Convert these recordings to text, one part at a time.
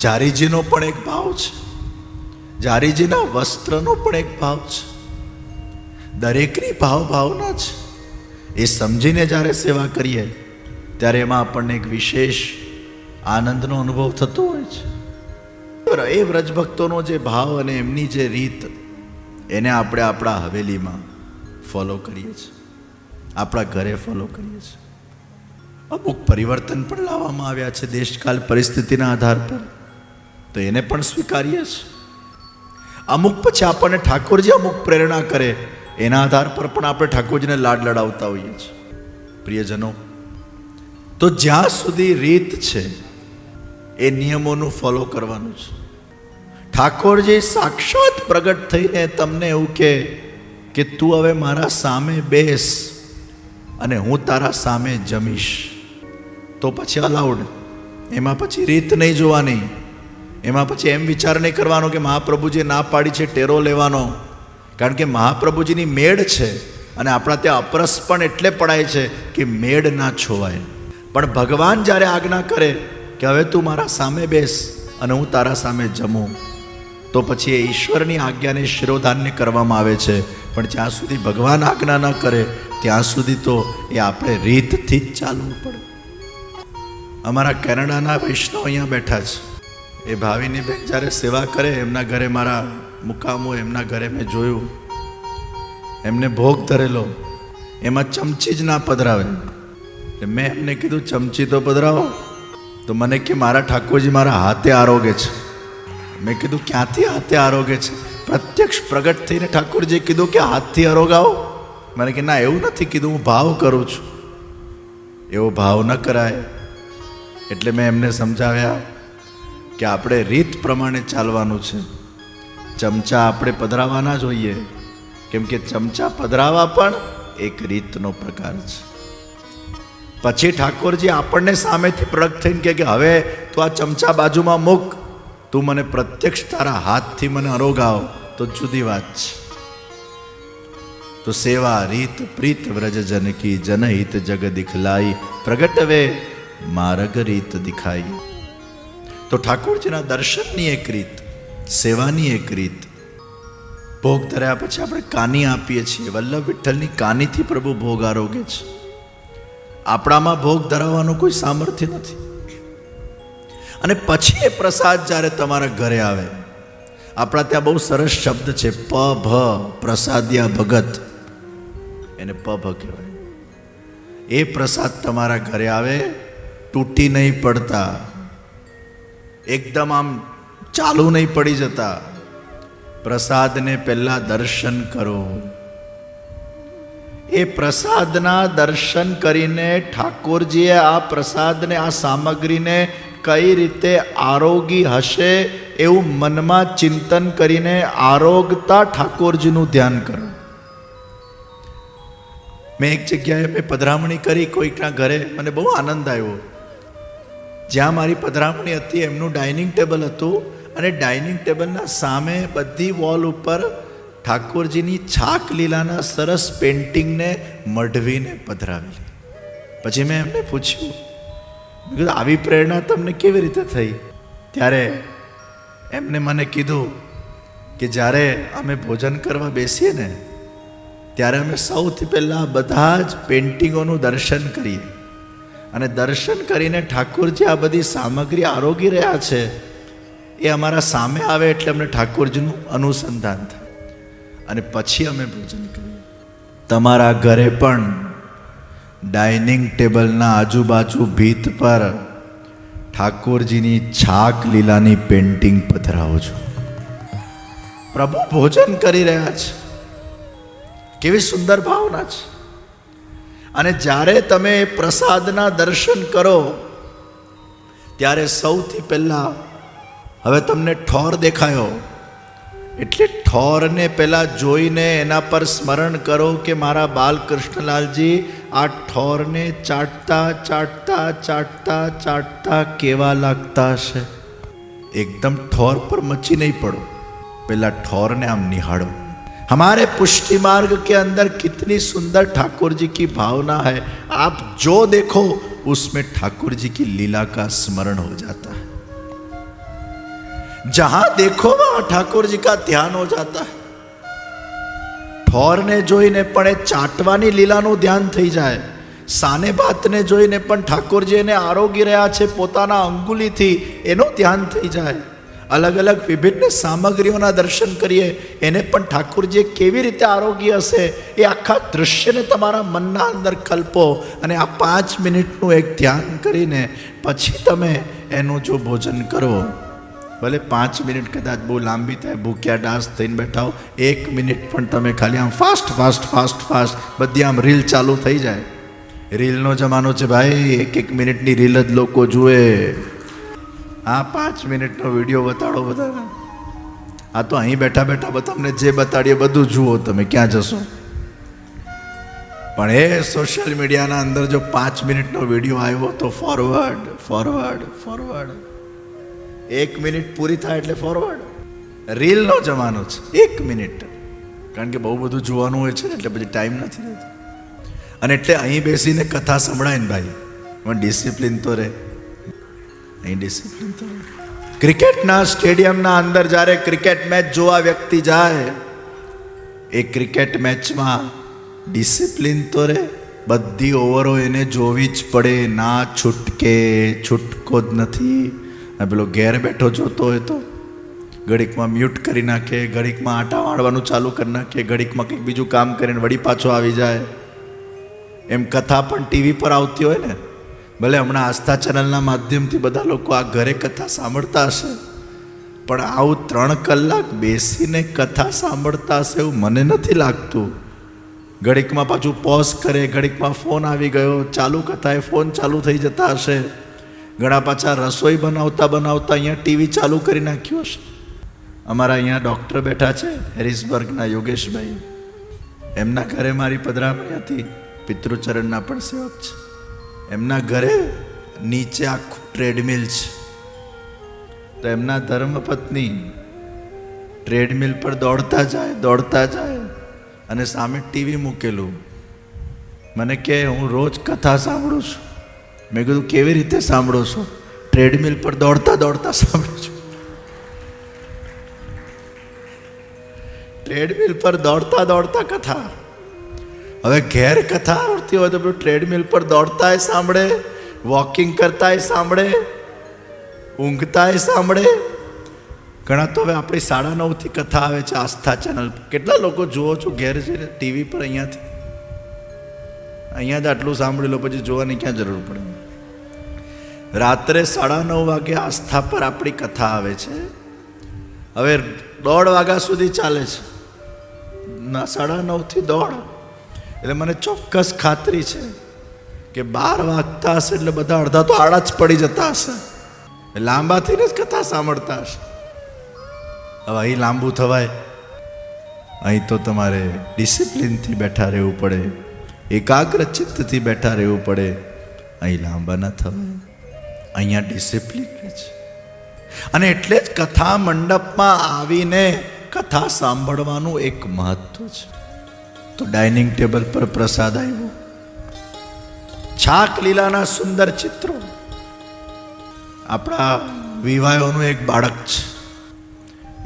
જારીજીનો પણ એક ભાવ છે. જારીજીના વસ્ત્રનો પણ એક ભાવ છે. દરેકની ભાવ ભાવના છે. એ સમજીને જ્યારે સેવા કરીએ, ત્યારે એમાં આપણને એક વિશેષ આનંદનો અનુભવ થતો હોય છે. એ વ્રજભક્તોનો જે ભાવ અને એમની જે રીત, એને આપણે આપણા હવેલીમાં ફોલો કરીએ છીએ. આપણા ઘરે ફોલો કરીએ છીએ. અમુક પરિવર્તન પણ લાવવામાં આવ્યા છે દેશકાલ પરિસ્થિતિના આધાર પર. તો એને પણ સ્વીકારીએ છીએ અમુક પછી આપણને ઠાકોરજી અમુક પ્રેરણા કરે, એના આધાર પર પણ આપણે ઠાકોરજીને લાડ લડાવતા હોઈએ છીએ. પ્રિયજનો, તો જ્યાં સુધી રીત છે, એ નિયમોનું ફોલો કરવાનું છે. ઠાકોરજી સાક્ષાત પ્રગટ થઈને તમને એવું કહે કે તું હવે મારા સામે બેસ અને હું તારા સામે જમીશ. તો પછી અલાઉડ એમાં પછી રીત નહીં જોવાની. એમાં પછી એમ વિચાર નહીં કરવાનો કે મહાપ્રભુજીએ ના પાડી છે ટેરો લેવાનો. કારણ કે મહાપ્રભુજીની મેળ છે અને આપણા ત્યાં અપરસ પણ એટલે પડાય છે કે મેળ ના છોવાય. પણ ભગવાન જ્યારે આજ્ઞા કરે કે હવે તું મારા સામે બેસ અને હું તારા સામે જમું, તો પછી એ ઈશ્વરની આજ્ઞાને શિરોધાન્ય કરવામાં આવે છે. પણ જ્યાં સુધી ભગવાન આજ્ઞા ન કરે, ત્યાં સુધી તો એ આપણે રીતથી જ ચાલવું પડે. અમારા કેનેડાના વૈષ્ણવ અહીંયા બેઠા છે. એ ભાવિની બેન જ્યારે સેવા કરે, એમના ઘરે મારા મુકામો, એમના ઘરે મેં જોયું. એમને ભોગ ધરેલો. એમાં ચમચી જ ના પધરાવે. એટલે મેં એમને કીધું, ચમચી તો પધરાવો. તો મને કે, મારા ઠાકોરજી મારા હાથે આરોગે છે. મેં કીધું, ક્યાંથી હાથે આરોગે છે? પ્રત્યક્ષ પ્રગટ થઈને ઠાકોરજીએ કીધું કે, હાથથી આરોગાવો. મને કે, ના, એવું નથી કીધું, હું ભાવ કરું છું. એવો ભાવ ન કરાય. એટલે મેં એમને સમજાવ્યા કે આપણે રીત પ્રમાણે ચાલવાનું છે. ચમચા આપણે પધરાવાના જોઈએ કેમ કે ચમચા પધરાવા પણ એક રીતનો પ્રકાર છે. પછી ઠાકોરજી આપણને સામેથી પ્રગટ થઈને કે હવે તું આ ચમચા બાજુમાં મૂક. તું મને પ્રત્યક્ષ તારા હાથથી મને અરોગાવ. તો જુદી વાત છે. તો સેવા રીત પ્રીત વ્રજ જનકી જનહિત જગ દિખલાઈ પ્રગટવે માર્ગ રીત દિખાઈ. તો ઠાકોરજીના દર્શનની એક રીત, સેવાની એક રીત. ભોગ ધર્યા પછી આપણે કાની આપીએ છીએ. વલ્લભ વિઠ્ઠલની કાનીથી પ્રભુ ભોગ આરોગે છે. આપણામાં ભોગ ધરાવવાનું કોઈ સામર્થ્ય નથી. અને પછી એ પ્રસાદ જ્યારે તમારા ઘરે આવે, આપણા ત્યાં બહુ સરસ શબ્દ છે, પ, ભ, પ્રસાદ્યા ભગત. એને પ, ભ કહેવાય. એ પ્રસાદ તમારા ઘરે આવે તૂટી નહીં પડતા. એકદમ આમ ચાલુ નહીં પડી જતા. પ્રસાદને પહેલા દર્શન કરો. એ પ્રસાદના દર્શન કરીને ઠાકોરજીએ આ પ્રસાદને, આ સામગ્રીને કઈ રીતે આરોગી હશે એવું મનમાં ચિંતન કરીને આરોગતા ઠાકોરજીનું ધ્યાન કરો. મેં એક જગ્યાએ મેં પધરામણી કરી, કોઈકના ઘરે મને બહુ આનંદ આવ્યો. જ્યાં મારી પધરામણી હતી, એમનું ડાઇનિંગ ટેબલ હતું અને ડાઇનિંગ ટેબલના સામે બધી વોલ ઉપર ઠાકોરજીની છાક લીલાના સરસ પેઇન્ટિંગને મઢવીને પધરાવેલી. પછી મેં એમને પૂછ્યું કીધું, આવી પ્રેરણા તમને કેવી રીતે થઈ? ત્યારે એમને મને કીધું કે, જ્યારે અમે ભોજન કરવા બેસીએ ને, ત્યારે અમે સૌથી પહેલાં બધા જ પેઇન્ટિંગોનું દર્શન કરીએ. અને દર્શન કરીને ઠાકોરજી આ બધી સામગ્રી આરોગી રહ્યા છે, એ અમારા સામે આવે એટલે અમને ઠાકોરજીનું અનુસંધાન થાય. અને પછી અમે ભોજન કર્યું તમારા ઘરે પણ ડાઇનિંગ ટેબલના આજુબાજુ ભીત પર ઠાકોરજીની છાક લીલાની પેઇન્ટિંગ પધરાવો છો. પ્રભુ ભોજન કરી રહ્યા છે. કેવી સુંદર ભાવના છે. અને જ્યારે તમે પ્રસાદના દર્શન કરો, ત્યારે સૌથી પહેલાં હવે તમને ઠોર દેખાયો. એટલે ઠોરને પહેલાં જોઈને એના પર સ્મરણ કરો કે મારા બાલકૃષ્ણલાલજી, આ ઠોરને ચાટતા ચાટતા ચાટતા ચાટતા કેવા લાગતા હશે? એકદમ ઠોર પર મચી નહીં પડો. પહેલાં ઠોરને આમ નિહાળો. हमारे पुष्टि मार्ग के अंदर कितनी सुंदर ठाकुर जी की भावना है आप जो देखो उसमें ठाकुर जी की लीला का स्मरण हो जाता है जहां देखो वहां ठाकुर जी का ધ્યાન हो जाता है ઠોરને જોઈને પણ એ ચાટવાની લીલાનું ધ્યાન થઈ જાય સાને ભાતને જોઈને પણ ઠાકોરજી એને આરોગી રહ્યા છે પોતાના અંગુલીથી એનું ધ્યાન થઈ જાય અલગ અલગ વિભિન્ન સામગ્રીઓના દર્શન કરીએ, એને પણ ઠાકુરજી કેવી રીતે આરોગ્ય હશે એ આખા દૃશ્યને તમારા મનના અંદર કલ્પો અને આ પાંચ મિનિટનું એક ધ્યાન કરીને પછી તમે એનું જો ભોજન કરો. ભલે પાંચ મિનિટ કદાચ બહુ લાંબી થાય, ભૂખ્યા ડાસ થઈને બેઠા હો, એક મિનિટ પણ તમે ખાલી આમ ફાસ્ટ ફાસ્ટ ફાસ્ટ ફાસ્ટ બધી આમ રીલ ચાલુ થઈ જાય. રીલનો જમાનો છે ભાઈ એક એક મિનિટની રીલ જ લોકો જુએ. આ પાંચ મિનિટનો વીડિયો બતાડો બધા આ તો અહીં બેઠા બેઠા તમને જે બતાડીએ બધું જુઓ તમે, ક્યાં જશો? પણ એ સોશિયલ મીડિયાના અંદર જો પાંચ મિનિટનો વીડિયો આવ્યો તો ફોરવર્ડ ફોરવર્ડ ફોરવર્ડ એક મિનિટ પૂરી થાય એટલે ફોરવર્ડ રીલનો જમાનો છે, એક મિનિટ. કારણ કે બહુ બધું જોવાનું હોય છે એટલે પછી ટાઈમ નથી રહેતો. અને એટલે અહીં બેસીને કથા સંભળાય ને ભાઈ. પણ ડિસિપ્લિન તો રહે. અહીં ડિસિપ્લિન તો ક્રિકેટના સ્ટેડિયમના અંદર જ્યારે ક્રિકેટ મેચ જોવા વ્યક્તિ જાય, એ ક્રિકેટ મેચમાં ડિસિપ્લિન તો રહે બધી ઓવરો એને જોવી જ પડે. ના છૂટકે, છૂટકો જ નથી. આ પેલો ઘેર બેઠો જોતો હોય તો ઘડીકમાં મ્યુટ કરી નાખે, ઘડીકમાં આટા વાળવાનું ચાલુ કરી નાખે, ઘડીકમાં કંઈક બીજું કામ કરીને વળી પાછો આવી જાય. એમ કથા પણ ટીવી પર આવતી હોય ને ભલે હમણાં આસ્થા ચેનલના માધ્યમથી બધા લોકો આ ઘરે કથા સાંભળતા હશે, પણ આવું ત્રણ કલાક બેસીને કથા સાંભળતા હશે એવું મને નથી લાગતું. ઘડીકમાં પાછું પોઝ કરે, ઘડીકમાં ફોન આવી ગયો, ચાલુ કથાએ ફોન ચાલુ થઈ જતા હશે. ઘણા પાછા રસોઈ બનાવતા બનાવતા અહીંયા ટીવી ચાલુ કરી નાખ્યું હશે. અમારા અહીંયા ડૉક્ટર બેઠા છે, હેરિસબર્ગના યોગેશભાઈ. એમના ઘરે મારી પધરામણી હતી પિતૃચરણના પણ સેવક છે. એમના ઘરે નીચે આખું ટ્રેડમિલ છે. તો એમના ધર્મપત્ની ટ્રેડમિલ પર દોડતા જાય દોડતા જાય અને સામે ટીવી મૂકેલું. મને કે, હું રોજ કથા સાંભળું છું. મેં કીધું, કેવી રીતે સાંભળો છો? ટ્રેડમિલ પર દોડતા દોડતા સાંભળું છું. ટ્રેડમિલ પર દોડતા દોડતા કથા. હવે ઘેર કથા આવડતી હોય તો પેલું ટ્રેડમિલ પર દોડતાય સાંભળે વોકિંગ કરતાય સાંભળે, ઊંઘતાય સાંભળે. ઘણા તો હવે આપણી સાડા નવથી કથા આવે છે આસ્થા ચેનલ પર. કેટલા લોકો જુઓ છો ઘેર છે ટીવી પર અહીંયાથી? અહીંયા જ આટલું સાંભળી લો પછી જોવાની ક્યાં જરૂર પડે? રાત્રે સાડા નવ વાગે આસ્થા પર આપણી કથા આવે છે. હવે દોઢ વાગ્યા સુધી ચાલે છે. ના, સાડા નવથી દોઢ. એટલે મને ચોક્કસ ખાતરી છે કે બાર વાગતા હશે એટલે બધા અડધા તો આડા જ પડી જતા હશે. લાંબાથી જ કથા સાંભળતા હશે. હવે અહીં લાંબુ થવાય. અહીં તો તમારે ડિસિપ્લિનથી બેઠા રહેવું પડે. એકાગ્ર ચિત્તથી બેઠા રહેવું પડે. અહીં લાંબા ના થવાય. અહીંયા ડિસિપ્લિન રહે છે. અને એટલે જ કથા મંડપમાં આવીને કથા સાંભળવાનું એક મહત્વ છે. તો ડાઇનિંગ ટેબલ પર પ્રસાદ આવ્યો. છાક લીલાના સુંદર ચિત્રો. આપણા વિવાહોનું એક બાળક છે.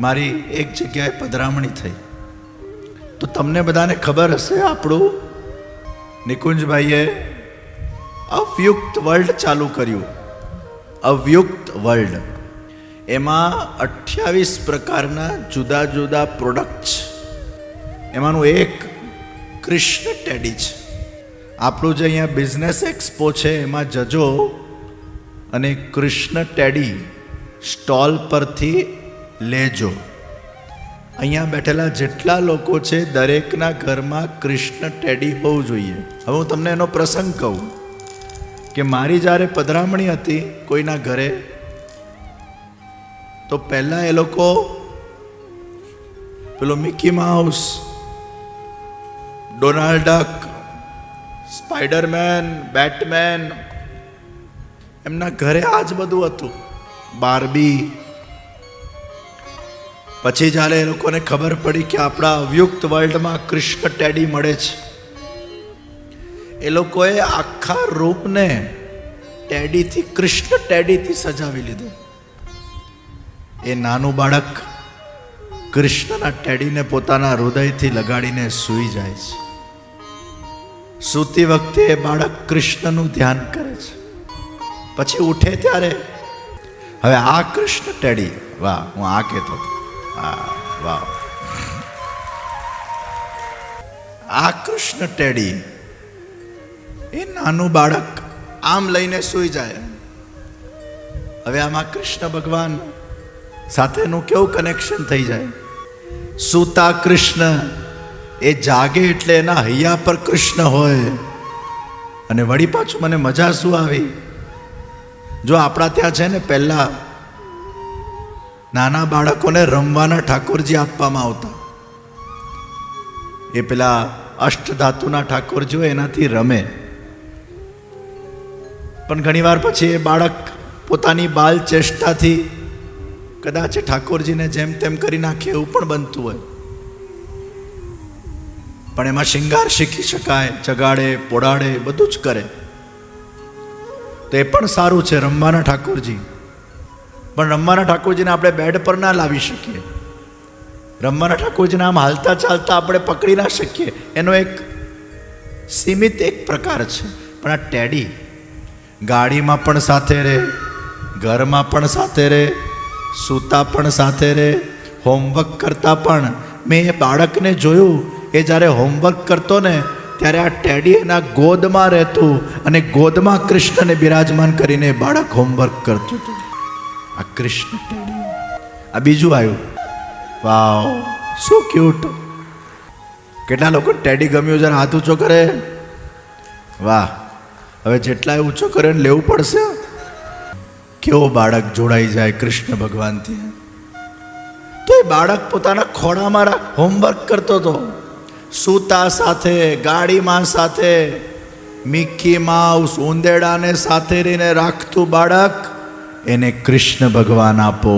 મારી એક જગ્યાએ પધરામણી થઈ. તો તમને બધાને ખબર હશે આપણું નિકુંજભાઈએ અવયુક્ત વર્લ્ડ ચાલુ કર્યું. અવયુક્ત વર્લ્ડ. એમાં અઠ્યાવીસ પ્રકારના જુદા જુદા પ્રોડક્ટ છે એમાંનું એક કૃષ્ણ ટેડી છે. આપણું જે અહીંયા બિઝનેસ એક્સપો છે, એમાં જજો અને કૃષ્ણ ટેડી સ્ટોલ પરથી લેજો. અહીંયા બેઠેલા જેટલા લોકો છે, દરેકના ઘરમાં કૃષ્ણ ટેડી હોવું જોઈએ. હવે હું તમને એનો પ્રસંગ કહું કે મારી જ્યારે પધરામણી હતી કોઈના ઘરે, તો પહેલાં એ લોકો, પેલો Mickey Mouse Donald Duck Spiderman Batman એમના ઘરે આ જ બધું હતું. બાર્બી પછી જ્યારે એ લોકોને ખબર પડી કે આપણા અવયુક્ત વર્લ્ડમાં કૃષ્ણ ટેડી મળે છે, એ લોકોએ આખા રૂપને ટેડીથી, કૃષ્ણ ટેડીથી સજાવી લીધું. એ નાનું બાળક કૃષ્ણના ટેડીને પોતાના હૃદયથી લગાડીને સૂઈ જાય છે. સૂતી વખતે બાળક કૃષ્ણનું ધ્યાન કરે છે. પછી ઉઠે ત્યારે, હવે આ કૃષ્ણ ટેડી. વાહ, હું આ કહેતો હતો. હા વાહ. આ કૃષ્ણ ટેડી, એ નાનું બાળક આમ લઈને સૂઈ જાય. હવે આમાં કૃષ્ણ ભગવાન સાથેનું કેવું કનેક્શન થઈ જાય? સૂતા કૃષ્ણ એ જાગે એટલે એના હૈયા પર કૃષ્ણ હોય. અને વળી પાછું મને મજા શું આવી? જો આપણા ત્યાં છે ને પહેલા નાના બાળકોને રમવાના ઠાકોરજી આપવામાં આવતા. એ પેલા અષ્ટધાતુના ઠાકોરજીઓ એનાથી રમે. પણ ઘણીવાર પછી એ બાળક પોતાની બાલ ચેષ્ટાથી કદાચ ઠાકોરજીને જેમ તેમ કરી નાખે એવું પણ બનતું હોય. પણ એમાં શિંગાર શીખી શકાય, જગાડે, પોડાડે, બધું જ કરે. તો એ પણ સારું છે રમવાના ઠાકોરજી. પણ રમવાના ઠાકોરજીને આપણે બેડ પર ના લાવી શકીએ. રમવાના ઠાકોરજીને આમ હાલતા ચાલતા આપણે પકડી ના શકીએ. એનો એક સીમિત એક પ્રકાર છે. પણ આ ટેડી ગાડીમાં પણ સાથે રહે, ઘરમાં પણ સાથે રહે, સૂતા પણ સાથે રહે, હોમવર્ક કરતા પણ. મેં એ બાળકને જોયું એ જ્યારે હોમવર્ક કરતો ને, ત્યારે આ ટેડી એના ગોદમાં રહેતું અને ગોદમાં કૃષ્ણને બિરાજમાન કરીને બાળક હોમવર્ક કરતું હતું. આ કૃષ્ણ ટેડી આ બીજું આવ્યું વાવ, શું ક્યુટ કેટલા લોકો ટેડી ગમ્યું જરા હાથ ઊંચો કરે? વાહ, હવે જેટલા ઊંચો કરે ને લેવું પડશે. કેવો બાળક જોડાઈ જાય કૃષ્ણ ભગવાનથી. તો એ બાળક પોતાના ખોળામાં હોમવર્ક કરતો હતો સૂતા સાથે, ગાડીમાં સાથે મિક્કી માઉસ ઉંદેડાને સાથે રહીને રાખતું બાળક એને કૃષ્ણ ભગવાન આપો.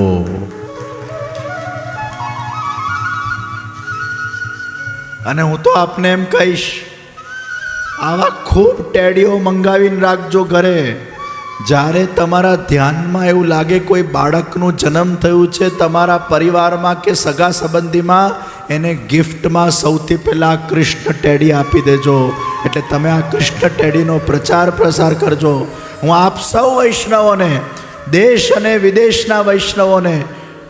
અને હું તો આપને એમ કહીશ, આવા ખૂબ ટેડીઓ મંગાવીને રાખજો ઘરે. જ્યારે તમારા ધ્યાનમાં એવું લાગે કોઈ બાળકનું જન્મ થયું છે, તમારા પરિવારમાં કે સગા સંબંધીમાં એને ગિફ્ટમાં સૌથી પહેલાં કૃષ્ણ ટેડી આપી દેજો. એટલે તમે આ કૃષ્ણ ટેડીનો પ્રચાર પ્રસાર કરજો. હું આપ સૌ વૈષ્ણવોને, દેશ અને વિદેશના વૈષ્ણવોને,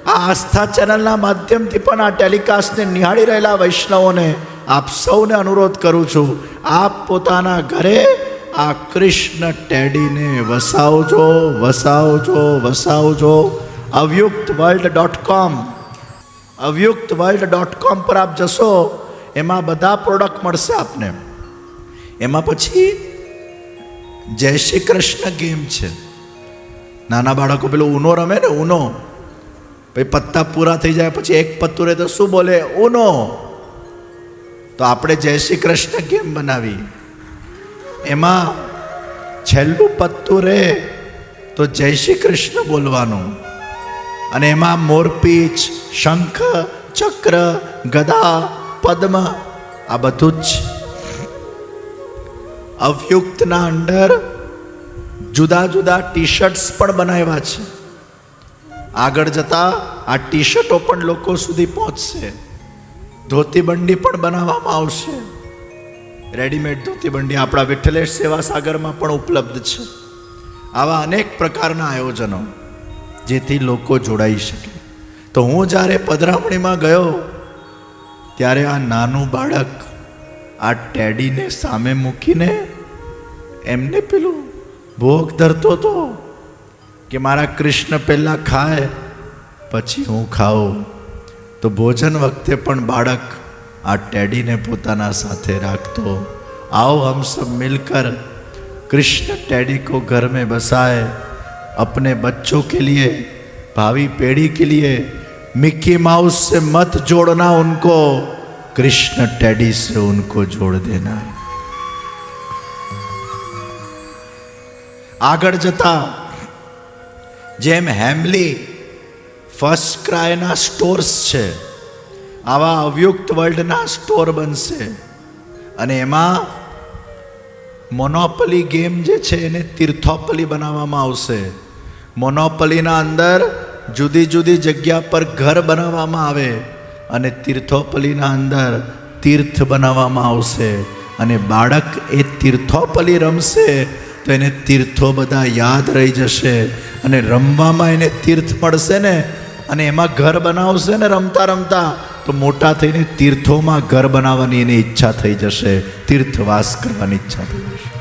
આ આસ્થા ચેનલના માધ્યમથી પણ આ ટેલિકાસ્ટને નિહાળી રહેલા વૈષ્ણવોને આપ સૌને અનુરોધ કરું છું, આપ પોતાના ઘરે આ કૃષ્ણ ટેડીને વસાવજો વસાવજો વસાવજો. Avyukt world dot com Avyukt world dot com પર આપ જશો, એમાં બધા પ્રોડક્ટ મળશે આપને. એમાં પછી જય શ્રી કૃષ્ણ ગેમ છે. નાના બાળકો પેલું ઉનો રમે ને ઉનો પછી પત્તા પૂરા થઈ જાય, પછી એક પત્તું રહે તો શું બોલે? ઉનો તો આપણે જય શ્રી કૃષ્ણ ગેમ બનાવી. એમાં છેલ્લું પત્તું રહે તો જય શ્રી કૃષ્ણ બોલવાનું. અને એમાં મોરપીચ, શંખ, ચક્ર, ગદા, પદ્મ, આ બધું જ અવયુક્તના અંડર જુદા જુદા ટી શર્ટ્સ પણ બનાવ્યા છે. આગળ જતા આ ટી શર્ટો પણ લોકો સુધી પહોંચશે. ધોતી બંડી પણ બનાવવામાં આવશે. રેડીમેડ ધોતી બંડી આપણા વિઠ્ઠલેશ સેવા સાગરમાં પણ ઉપલબ્ધ છે. આવા અનેક પ્રકારના આયોજનો. જેથી લોકો જોડાઈ શકે. તો હું જ્યારે પધરામણીમાં ગયો, ત્યારે આ નાનું બાળક આ ટેડીને સામે મૂકીને એમને પેલું ભોગ ધરતો હતો કે મારા કૃષ્ણ પહેલાં ખાય, પછી હું ખાઉં. તો ભોજન વખતે પણ બાળક આ ટેડીને પોતાના સાથે રાખતો. આવો હમ સબ મિલકર, કૃષ્ણ ટેડી કો ઘર મેં બસાય अपने बच्चों के लिए भावी पीढ़ी के लिए मिक्की माउस से मत जोड़ना उनको कृष्ण टेडी से उनको जोड़ देना है આગળ જતા જેમ હેમલી ફર્સ્ટ ક્રાયના સ્ટોર્સ છે આવા અવયુક્ત વર્લ્ડના સ્ટોર બનશે અને એમાં મોનોપલી ગેમ જે છે એને તીર્થોપલી બનાવવામાં આવશે મોનોપલીના અંદર જુદી જુદી જગ્યા પર ઘર બનાવવામાં આવે અને તીર્થોપલીના અંદર તીર્થ બનાવવામાં આવશે અને બાળક એ તીર્થોપલી રમશે તો એને તીર્થો બધા યાદ રહી જશે અને રમવામાં એને તીર્થ મળશે ને અને એમાં ઘર બનાવશે ને રમતા રમતા તો મોટા થઈને તીર્થોમાં ઘર બનાવવાની એની ઈચ્છા થઈ જશે, તીર્થવાસ કરવાની ઈચ્છા થઈ જશે.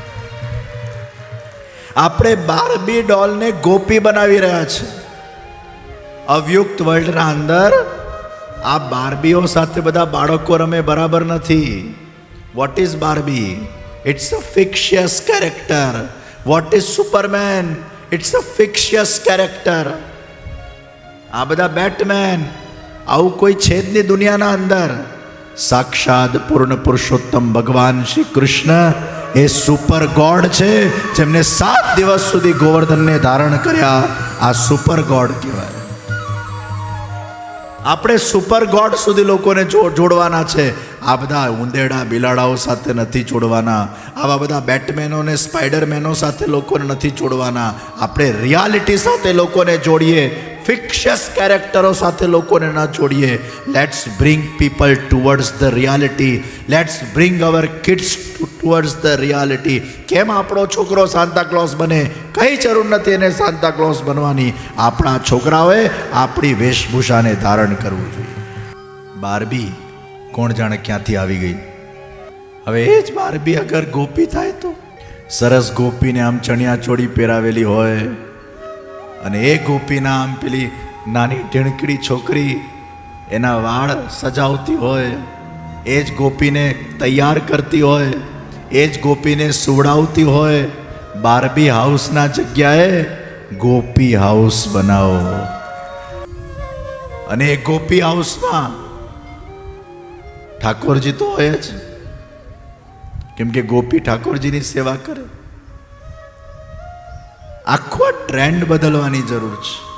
આપણે બારબી ડોલને ગોપી બનાવી રહ્યા છે. અવયુક્ત વર્લ્ડના અંદર આ બારબીઓ સાથે બધા બાળકો રમે બરાબર નથી. What is Barbie it's a fictitious character what is Superman it's a fictitious character આ બધા બેટમેન આવું કોઈ છે જ નહીં દુનિયાના અંદર. સાક્ષાત પૂર્ણ પુરુષોત્તમ ભગવાન શ્રી કૃષ્ણ એ સુપર ગોડ છે જેમને સાત દિવસ સુધી ગોવર્ધનને ધારણ કર્યા. આ સુપર ગોડ કહેવાય. આપણે સુપર ગોડ સુધી લોકોને જોડવાના છે. આ બધા ઉંદેડા, બિલાડાઓ સાથે નથી જોડવાના. આવા બધા બેટમેનો ને સ્પાઈડરમેનો સાથે લોકોને નથી જોડવાના. આપણે રિયાલિટી સાથે લોકોને જોડીએ. ફિક્શિયસ કેરેક્ટરો સાથે લોકોને ન જોડીએ. Let's bring people towards the reality let's bring our kids towards the reality કેમ આપણો છોકરો સાંતાક્લોઝ બને? કઈ જરૂર નથી એને સાંતાક્લોઝ બનવાની. આપણા છોકરાઓએ આપણી વેશભૂષાને ધારણ કરવું જોઈએ. બારબી, કોણ જાણે ક્યાંથી આવી ગઈ? હવે એ જ બારબી અગર ગોપી થાય તો? સરસ ગોપીને આમ ચણિયા ચોળી પહેરાવેલી હોય. અને એ ગોપીના આમ પેલી નાની ઢીણકડી છોકરી, એના વાળ સજાવતી હોય, એ જ ગોપીને તૈયાર કરતી હોય, એ જ ગોપીને સુવડાવતી હોય, બારબી હાઉસના જગ્યાએ ગોપી હાઉસ બનાવો. અને એ ગોપી હાઉસમાં ઠાકોરજી તો હોય જ. કેમ કે ગોપી ઠાકોરજીની સેવા કરે. આખો ટ્રેન્ડ બદલવાની જરૂર છે.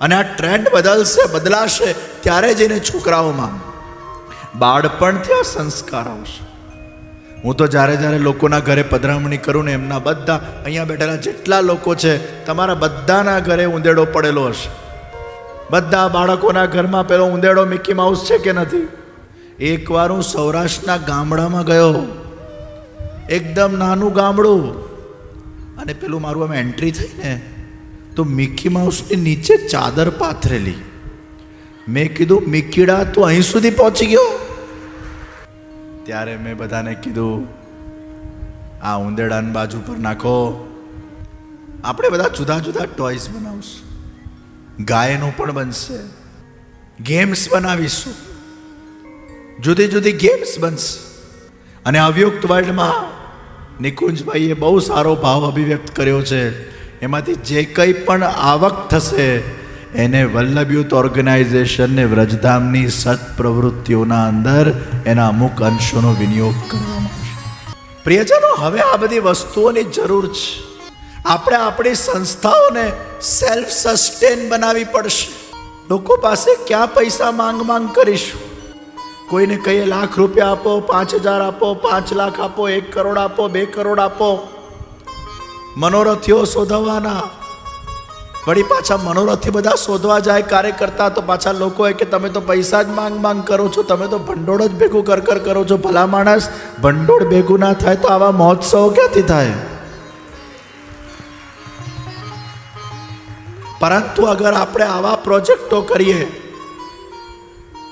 અને આ ટ્રેન્ડ બદલશે, બદલાશે ત્યારે જઈને છોકરાઓમાં બાળપણથી આ સંસ્કાર આવશે. હું તો જ્યારે જ્યારે લોકોના ઘરે પધરામણી કરું ને એમના બધા અહીંયા બેઠેલા જેટલા લોકો છે, તમારા બધાના ઘરે ઉંદેડો પડેલો હશે. બધા બાળકોના ઘરમાં પેલો ઉંદેડો મિકી માઉસ છે કે નથી? એકવાર હું સૌરાષ્ટ્રના ગામડામાં ગયો. એકદમ નાનું ગામડું. અને પેલું મારું આમ એન્ટ્રી થઈ ને તો મિકી માઉસની નીચે ચાદર પાથરેલી. મેં કીધું મિકીડા તું અહીં સુધી પહોંચી ગયો? ત્યારે મેં બધાને કીધું, આ ઉંદેડાની બાજુ પર નાખો. આપણે બધા જુદા જુદા ટોયસ બનાવશું. ગાયનું પણ બનશે. ગેમ્સ બનાવીશું. જુદી જુદી ગેમ્સ બનશે. અને અવયુક્ત વર્લ્ડમાં નિકુંજભાઈએ બહુ સારો ભાવ અભિવ્યક્ત કર્યો છે. એમાંથી જે કંઈ પણ આવક થશે, એને વલ્લભ યુથ ઓર્ગેનાઇઝેશનને વ્રજધામની સત પ્રવૃત્તિઓના અંદર એના અમુક અંશોનો વિનિયોગ કરવામાં આવશે. પ્રિયજનો, હવે આ બધી વસ્તુઓની જરૂર છે. આપણે આપણી સંસ્થાઓને સેલ્ફ સસ્ટેન બનાવવી પડશે. લોકો પાસે ક્યાં પૈસા માંગ માંગ કરીશું? કોઈને કહીએ, લાખ રૂપિયા આપો, પાંચ હજાર આપો, પાંચ લાખ આપો, એક કરોડ આપો, બે કરોડ આપો. મનોરથીઓ શોધવાના. વળી પાછા મનોરથી બધા શોધવા જાય કાર્ય કરતા તો પાછા લોકો કે, તમે તો પૈસા જ માંગ માંગ કરો છો, તમે તો ભંડોળ જ ભેગું કર કર કરો છો, ભલા માણસ ભંડોળ ભેગું ના થાય તો આવા મહોત્સવ ક્યાંથી થાય? પરંતુ અગર આપણે આવા પ્રોજેક્ટો કરીએ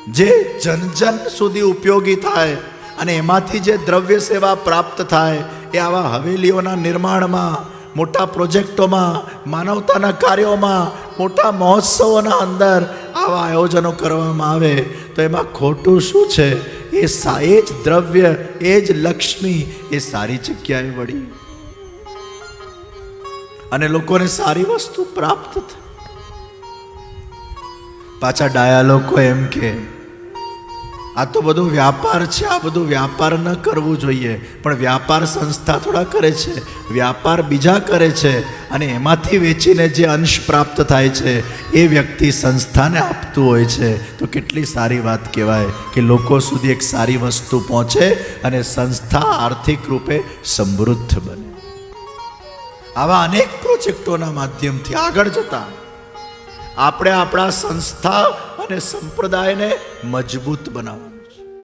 જે જન જન સુધી ઉપયોગી થાય અને એમાંથી જે દ્રવ્ય સેવા પ્રાપ્ત થાય એ આવા હવેલીઓના નિર્માણમાં, મોટા પ્રોજેક્ટોમાં, માનવતાના કાર્યોમાં, મોટા મહોત્સવોના અંદર આવા આયોજનો કરવામાં આવે. તો એમાં ખોટું શું છે? એ એ જ દ્રવ્ય, એ જ લક્ષ્મી, એ સારી જગ્યાએ વળી. અને લોકોને સારી વસ્તુ પ્રાપ્ત થાય. પાછા ડાયા લોકો એમ કે, આ તો બધો વ્યાપાર છે, આ બધું વ્યાપાર ન કરવું જોઈએ. પણ વ્યાપાર સંસ્થા થોડા કરે છે, વ્યાપાર બીજા કરે છે અને એમાંથી વેચીને જે અંશ પ્રાપ્ત થાય છે, એ વ્યક્તિ સંસ્થાને આપતું હોય છે. તો કેટલી સારી વાત કહેવાય કે લોકો સુધી એક સારી વસ્તુ પહોંચે અને સંસ્થા આર્થિક રૂપે સમૃદ્ધ બને. આવા અનેક પ્રોજેક્ટોના માધ્યમથી આગળ જતા આપણે આપણા સંસ્થા અને સંપ્રદાયને મજબૂત બનાવવા